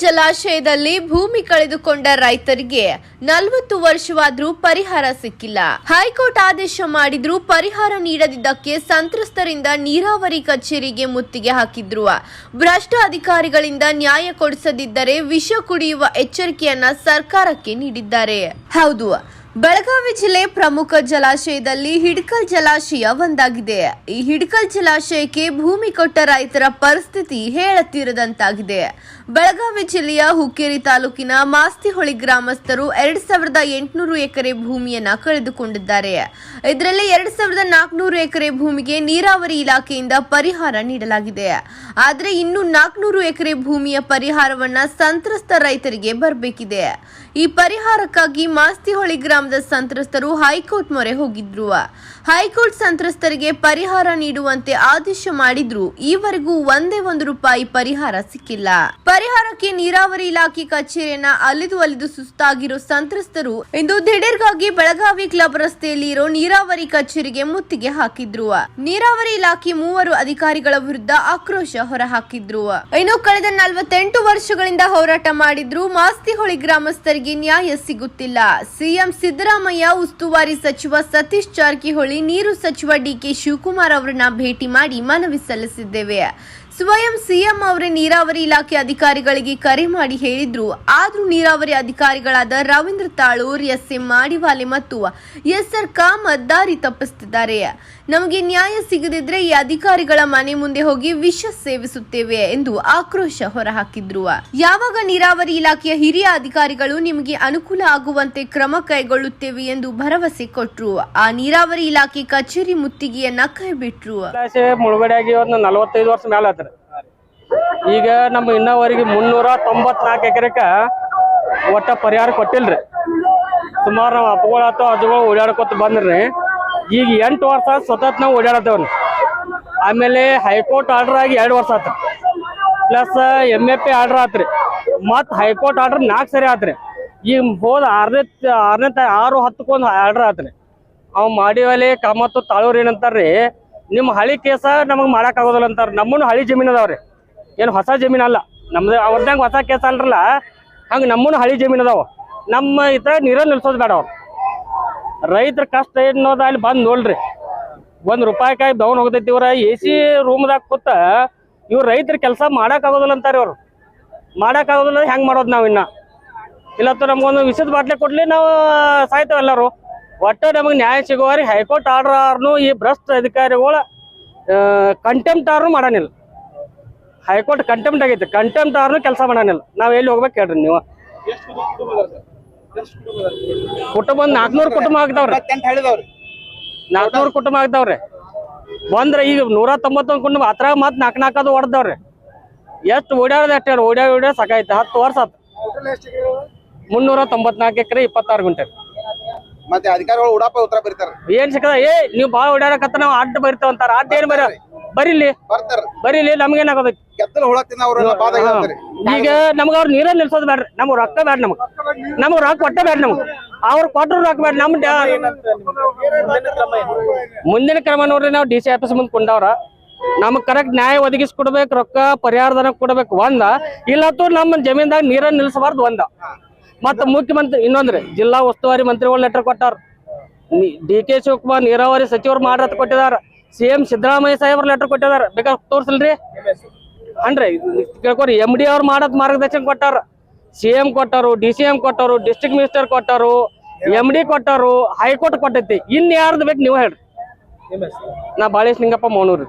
ಜಲಾಶಯದಲ್ಲಿ ಭೂಮಿ ಕಳೆದುಕೊಂಡ ರೈತರಿಗೆ ನಲವತ್ತು ವರ್ಷವಾದ್ರೂ ಪರಿಹಾರ ಸಿಕ್ಕಿಲ್ಲ. ಹೈಕೋರ್ಟ್ ಆದೇಶ ಮಾಡಿದ್ರೂ ಪರಿಹಾರ ನೀಡದಿದ್ದಕ್ಕೆ ಸಂತ್ರಸ್ತರಿಂದ ನೀರಾವರಿ ಕಚೇರಿಗೆ ಮುತ್ತಿಗೆ ಹಾಕಿದ್ರು. ಭ್ರಷ್ಟ ಅಧಿಕಾರಿಗಳಿಂದ ನ್ಯಾಯ ಕೊಡಿಸದಿದ್ದರೆ ವಿಷ ಕುಡಿಯುವ ಎಚ್ಚರಿಕೆಯನ್ನ ಸರ್ಕಾರಕ್ಕೆ ನೀಡಿದ್ದಾರೆ. ಹೌದು ಬೆಳಗಾವಿ ಜಿಲ್ಲೆ ಪ್ರಮುಖ ಜಲಾಶಯದಲ್ಲಿ ಹಿಡ್ಕಲ್ ಜಲಾಶಯ ಒಂದಾಗಿದೆ. ಈ ಹಿಡ್ಕಲ್ ಜಲಾಶಯಕ್ಕೆ ಭೂಮಿ ಕೊಟ್ಟ ರೈತರ ಪರಿಸ್ಥಿತಿ ಹೇಳತ್ತಿರದಂತಾಗಿದೆ ಬೆಳಗಾವಿ ಜಿಲ್ಲೆಯ ಹುಕ್ಕೇರಿ ತಾಲೂಕಿನ ಮಾಸ್ತಿಹೊಳಿ ಗ್ರಾಮಸ್ಥರು ಎರಡ್ ಸಾವಿರದ ಎಂಟುನೂರು ಎಕರೆ ಭೂಮಿಯನ್ನ ಕಳೆದುಕೊಂಡಿದ್ದಾರೆ. ಇದರಲ್ಲಿ ಎರಡ್ ಸಾವಿರದ ನಾಲ್ಕುನೂರು ಎಕರೆ ಭೂಮಿಗೆ ನೀರಾವರಿ ಇಲಾಖೆಯಿಂದ ಪರಿಹಾರ ನೀಡಲಾಗಿದೆ. ಆದರೆ ಇನ್ನು ನಾಲ್ಕುನೂರು ಎಕರೆ ಭೂಮಿಯ ಪರಿಹಾರವನ್ನ ಸಂತ್ರಸ್ತ ರೈತರಿಗೆ ಬರಬೇಕಿದೆ. ಈ ಪರಿಹಾರಕ್ಕಾಗಿ ಮಾಸ್ತಿಹೊಳಿ ಗ್ರಾಮದ ಸಂತ್ರಸ್ತರು ಹೈಕೋರ್ಟ್ ಮೊರೆ ಹೋಗಿದ್ರು. ಹೈಕೋರ್ಟ್ ಸಂತ್ರಸ್ತರಿಗೆ ಪರಿಹಾರ ನೀಡುವಂತೆ ಆದೇಶ ಮಾಡಿದ್ರು. ಈವರೆಗೂ ಒಂದೇ ಒಂದು ರೂಪಾಯಿ ಪರಿಹಾರ ಸಿಕ್ಕಿಲ್ಲ. ಪರಿಹಾರಕ್ಕೆ ನೀರಾವರಿ ಇಲಾಖೆ ಕಚೇರಿಯನ್ನ ಅಲಿದು ಅಲಿದು ಸುಸ್ತಾಗಿರೋ ಸಂತ್ರಸ್ತರು ಇಂದು ದಿಢೀರ್ಗಾಗಿ ಬೆಳಗಾವಿ ಕ್ಲಬ್ ರಸ್ತೆಯಲ್ಲಿ ಇರೋ ನೀರಾವರಿ ಕಚೇರಿಗೆ ಮುತ್ತಿಗೆ ಹಾಕಿದ್ರು. ನೀರಾವರಿ ಇಲಾಖೆ ಮೂವರು ಅಧಿಕಾರಿಗಳ ವಿರುದ್ಧ ಆಕ್ರೋಶ ಹೊರಹಾಕಿದ್ರು. ಇನ್ನು ಕಳೆದ ನಲವತ್ತೆಂಟು ವರ್ಷಗಳಿಂದ ಹೋರಾಟ ಮಾಡಿದ್ರು ಮಾಸ್ತಿಹೊಳಿ ಗ್ರಾಮಸ್ಥರಿಗೆ ನ್ಯಾಯ ಸಿಗುತ್ತಿಲ್ಲ. ಸಿಎಂ ಸಿದ್ದರಾಮಯ್ಯ ಉಸ್ತುವಾರಿ ಸಚಿವ ಸತೀಶ್ ಜಾರಕಿಹೊಳಿ ನೀರು ಸಚಿವ ಡಿಕೆ ಶಿವಕುಮಾರ್ ಅವರನ್ನ ಭೇಟಿ ಮಾಡಿ ಮನವಿ ಸಲ್ಲಿಸಿದ್ದೇವೆ. ಸ್ವಯಂ ಸಿಎಂ ಅವರೇ ನೀರಾವರಿ ಇಲಾಖೆ ಅಧಿಕಾರಿಗಳಿಗೆ ಕರೆ ಮಾಡಿ ಹೇಳಿದ್ರು. ಆದ್ರೂ ನೀರಾವರಿ ಅಧಿಕಾರಿಗಳಾದ ರವೀಂದ್ರ ತಾಳೂರ್ ಎಸ್ ಎಂ ಮಾಡಿವಾಲೆ ಮತ್ತು ಎಸ್ ಆರ್ ಕಾಮತ್ ದಾರಿ ತಪ್ಪಿಸುತ್ತಿದ್ದಾರೆ. ನಮಗೆ ನ್ಯಾಯ ಸಿಗದಿದ್ರೆ ಈ ಅಧಿಕಾರಿಗಳ ಮನೆ ಮುಂದೆ ಹೋಗಿ ವಿಷ ಸೇವಿಸುತ್ತೇವೆ ಎಂದು ಆಕ್ರೋಶ ಹೊರಹಾಕಿದ್ರು. ಯಾವಾಗ ನೀರಾವರಿ ಇಲಾಖೆಯ ಹಿರಿಯ ಅಧಿಕಾರಿಗಳು ನಿಮಗೆ ಅನುಕೂಲ ಆಗುವಂತೆ ಕ್ರಮ ಕೈಗೊಳ್ಳುತ್ತೇವೆ ಎಂದು ಭರವಸೆ ಕೊಟ್ರು. ಆ ನೀರಾವರಿ ಇಲಾಖೆ ಕಚೇರಿ ಮುತ್ತಿಗೆಯನ್ನ ಕೈಬಿಟ್ರು ಮುಳುಗಡೆ ಆಗಿ ಒಂದು ನಲವತ್ತೈದು ವರ್ಷ ಮೇಲೆ ಆತ್ರಿ. ಈಗ ನಮ್ಮ ಇನ್ನವರೆಗೆ ಮುನ್ನೂರ ತೊಂಬತ್ನಾಲ್ಕು ಎಕರೆಕ ಒಟ್ಟ ಪರಿಹಾರ ಕೊಟ್ಟಿಲ್ರಿ. ಸುಮಾರು ನಾವು ಅಪ್ಪಗಳಾತು ಅಜ್ಜಗಳು ಓಡಾಡ್ಕೊತ ಬಂದ್ರಿ. ಈಗ ಎಂಟು ವರ್ಷ ಸತತ್ ನಾವು ಓಡಾಡತ್ತೇವ್ರಿ. ಆಮೇಲೆ ಹೈಕೋರ್ಟ್ ಆರ್ಡರ್ ಆಗಿ ಎರಡು ವರ್ಷ ಆತ್ರಿ. Plus M A P order ಆತ್ರಿ. ಮತ್ತು ಹೈಕೋರ್ಟ್ ಆರ್ಡರ್ ನಾಲ್ಕು ಸರಿ ಆತ್ರಿ. ಈಗ ಹೋದ ಆರನೇ ಆರನೇ ಆರು ಹತ್ತಕ್ಕೊಂದು ಆರ್ಡರ್ ಆತ್ರಿ. ಅವ್ ಮಾಡಿವಲ್ಲಿ ಕಾಮತ್ತು ತಾಳೂರು ಏನಂತಾರ್ರಿ ನಿಮ್ಮ ಹಳಿ ಕೇಸ ನಮಗೆ ಮಾಡಕ್ ಆಗೋದಿಲ್ಲ ಅಂತಾರ. ನಮ್ಮನ್ನು ಹಳಿ ಜಮೀನ್ ಅದಾವ್ರಿ ಏನು ಹೊಸ ಜಮೀನ್ ಅಲ್ಲ. ನಮ್ದು ಅವ್ರದಂಗೆ ಹೊಸ ಕೇಸ ಅಲ್ರಲ್ಲ, ಹಂಗೆ ನಮ್ಮನ್ನು ಹಳಿ ಜಮೀನು ಅದಾವ ನಮ್ಮ ಇತ ನೀರ ನಿಲ್ಸೋದು ಬೇಡ ಅವ್ರು. ರೈತರ ಕಷ್ಟ ಏನೋದ ಅಲ್ಲಿ ಬಂದು ನೋಡ್ರಿ. ರೂಪಾಯಿ ಕಾಯಿ ಡೌನ್ ಹೋಗ್ತೈತಿ ಇವ್ರ. ಎ ಸಿ ರೂಮ್ದಾಗ ಕೂತ ಇವ್ರು ರೈತರ ಕೆಲಸ ಮಾಡೋಕ್ಕಾಗೋದಿಲ್ಲ ಅಂತಾರೆ ಇವ್ರು. ಮಾಡಕ್ ಆಗೋದಿಲ್ಲ ಹೆಂಗ್ ಮಾಡೋದು ನಾವು ಇನ್ನ? ಇಲ್ಲತ್ತು ನಮ್ಗೊಂದು ವಿಷದ ಬಾಟ್ಲೆ ಕೊಡ್ಲಿ, ನಾವು ಸಾಯ್ತೇವೆ ಎಲ್ಲರೂ. ಒಟ್ಟು ನಮಗೆ ನ್ಯಾಯ ಸಿಗುವವರೆಗೆ ಹೈಕೋರ್ಟ್ ಆರ್ಡರ್ ಆರ್ನು ಈ ಭ್ರಷ್ಟ ಅಧಿಕಾರಿಗಳು ಕಂಟೆಂಪ್ಟ್ ಆರ್ನು ಮಾಡೋನಿಲ್ಲ. ಹೈಕೋರ್ಟ್ ಕಂಟೆಂಪ್ಟ್ ಆಗೈತೆ. ಕಂಟೆಂಪ್ಟ್ ಆರ್ನು ಕೆಲಸ ಮಾಡೋನಿಲ್ಲ. ನಾವು ಎಲ್ಲಿ ಹೋಗ್ಬೇಕು ಹೇಳ್ರಿ ನೀವು? ಕುಟುಂಬ ಒಂದು ನಾಲ್ಕನೂರು ಕುಟುಂಬ ಆಗ್ತಾವ್ರಿ. ನಾಲ್ಕುನೂರು ಕುಟುಂಬ ಆಗ್ತಾವ್ರಿ. ಬಂದ್ರೆ ಈಗ ನೂರ ತೊಂಬತ್ತೊಂದು ಕುಟುಂಬ ಅದ್ರಾಗ ಮತ್ತೆ ನಾಲ್ಕು ನಾಲ್ಕದು ಹೊಡೆದವ್ರಿ ಎಷ್ಟು ಓಡಾಡದ ಅಷ್ಟೇ ಓಡ್ಯಾಡ ಓಡ್ಯಾಡ ಸಾಕಾಯ್ತು. ಹತ್ತು ವರ್ಷ ಆತು. ಮುನ್ನೂರ ತೊಂಬತ್ನಾಲ್ಕು ಎಕರೆ ಇಪ್ಪತ್ತಾರು ಗುಂಟೆ. ಮತ್ತೆ ಅಧಿಕಾರಿಗಳು ಉಡಾಪ ಉತ್ತರ ಬರೀತಾರ. ಏನ್ ಸಿಕ್ಕದ? ಏ ನೀವು ಬಾಳ ಓಡಾಡಕತ್ತ ನಾವು ಅಡ್ಡ ಬರಿತಾವ ಅಂತಾರ. ಅಡ್ಡ ಏನ್ ಬರ ಬರೀಲಿ. ಬರ್ತಾರ. ಬರೀಲಿ ನಮ್ಗೇನಾಗದ ಕೆತ್ತಲ ಹುಳ ತಿನ್ನ ಬಾಧ ಈಗ ನಮ್ಗ ಅವ್ರ ನೀರ ನಿಲ್ಸೋದ್ ಬೇಡ್ರಿ. ನಮ್ಗ್ ರೊಕ್ಕ ಬೇಡ ನಮಗ್. ನಮಗ್ ರೊಕ್ಕ ಕೊಟ್ಟ ಬೇಡ ನಮಗ್. ಅವ್ರ ಕೊಟ್ರು ರೊಕ್ಕ ಬೇಡ ನಮ್ ಮುಂದಿನ ಕ್ರಮ ನೋಡ್ರಿ ನಾವು ಡಿ ಸಿ ಆಫೀಸ್ ಮುಂದ್ ಕೊಂಡವ್ರ. ನಮಗ್ ಕರೆಕ್ಟ್ ನ್ಯಾಯ ಒದಗಿಸಿ ಕೊಡ್ಬೇಕು ರೊಕ್ಕ ಪರಿಹಾರದನ ಕೊಡ್ಬೇಕು ಒಂದ. ಇಲ್ಲತ್ತು ನಮ್ಮ ಜಮೀನ್ದಾಗ ನೀರ ನಿಲ್ಸಬಾರ್ದು ಒಂದ. ಮತ್ತ ಮುಖ್ಯಮಂತ್ರಿ, ಇನ್ನೊಂದ್ರಿ, ಜಿಲ್ಲಾ ಉಸ್ತುವಾರಿ ಮಂತ್ರಿಗಳು ಲೆಟರ್ ಕೊಟ್ಟಾರ. ಡಿ ಕೆ ಶಿವಕುಮಾರ್ ನೀರಾವರಿ ಸಚಿವರು ಮಾಡ್ರತ್ ಕೊಟ್ಟಿದಾರ. ಸಿ ಎಂ ಸಿದ್ದರಾಮಯ್ಯ ಸಾಹೇಬ್ರ ಲೆಟರ್ ಕೊಟ್ಟಿದಾರ. ಬೇಕಾ, ತೋರ್ಸಲ್ರಿ? ಅನ್ರಿ ಕೇಳ್ಕೊರಿ ಎಂ ಡಿ ಅವ್ರು ಮಾಡತ್ ಮಾರ್ಗದರ್ಶನ ಕೊಟ್ಟಾರ. ಸಿ ಎಂ ಕೊಟ್ಟರು, ಡಿ ಸಿ ಎಂ ಕೊಟ್ಟರು, ಡಿಸ್ಟ್ರಿಕ್ಟ್ ಮಿನಿಸ್ಟರ್ ಕೊಟ್ಟರು ಎಂ ಡಿ ಕೊಟ್ಟರು, ಹೈಕೋರ್ಟ್ ಕೊಟ್ಟೈತಿ. ಇನ್ ಯಾರ್ದು ಬೇಕು ನೀವು ಹೇಳ್ರಿ. ನಾ ಬಾಳೇಶ್ ನಿಂಗಪ್ಪ ಮೌನೂರಿ